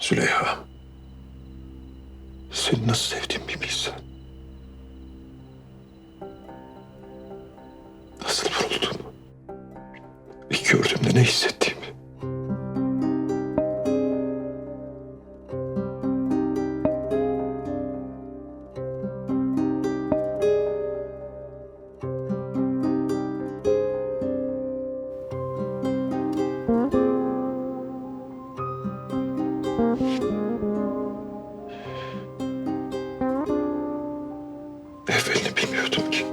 Züleyha. Seni nasıl sevdiğimi bir bilsen. Nasıl vurulduğumu. İlk gördüğümde ne hissettiğimi. Bilmiyordum ki.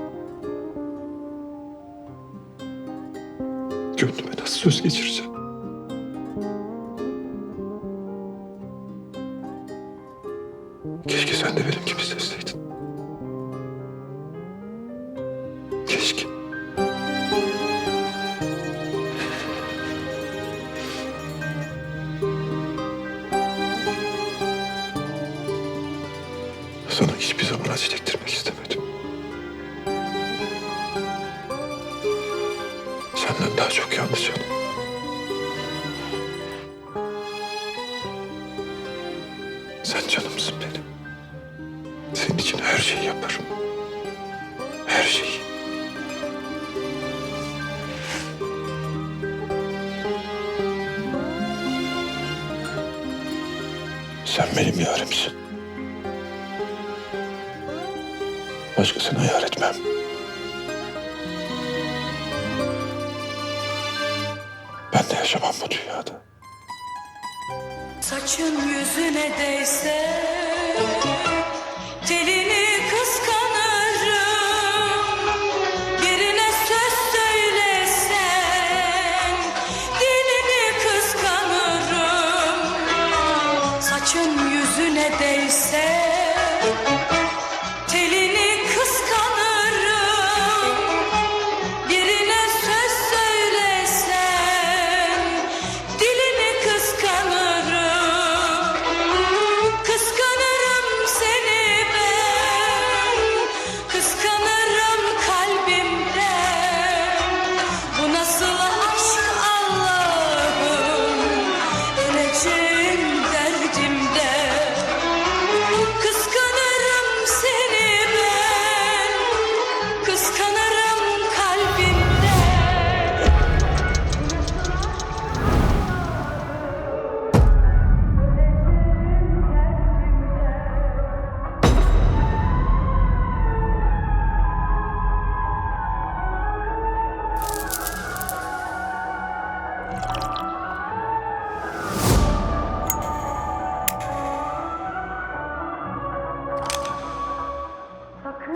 Gönlüme nasıl söz geçireceğim? Keşke sen de benim gibi sevseydin. Keşke. Sana hiçbir zaman acı çektirmek istemedim. Senden daha çok yalnız canım. Sen canımsın benim. Senin için her şeyi yaparım. Her şeyi. Sen benim yarimsin. Başkasına yar etmem. Ben de yaşamam bu dünyada. Saçın yüzüne değse Telini kıskanırım Birine söz söylesen Dilini kıskanırım Saçın yüzüne değse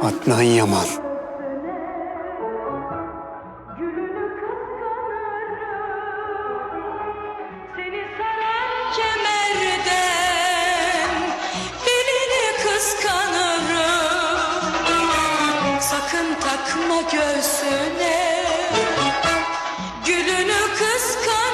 Adnan Yaman. Takma göğsüne. Gülünü kıskanırım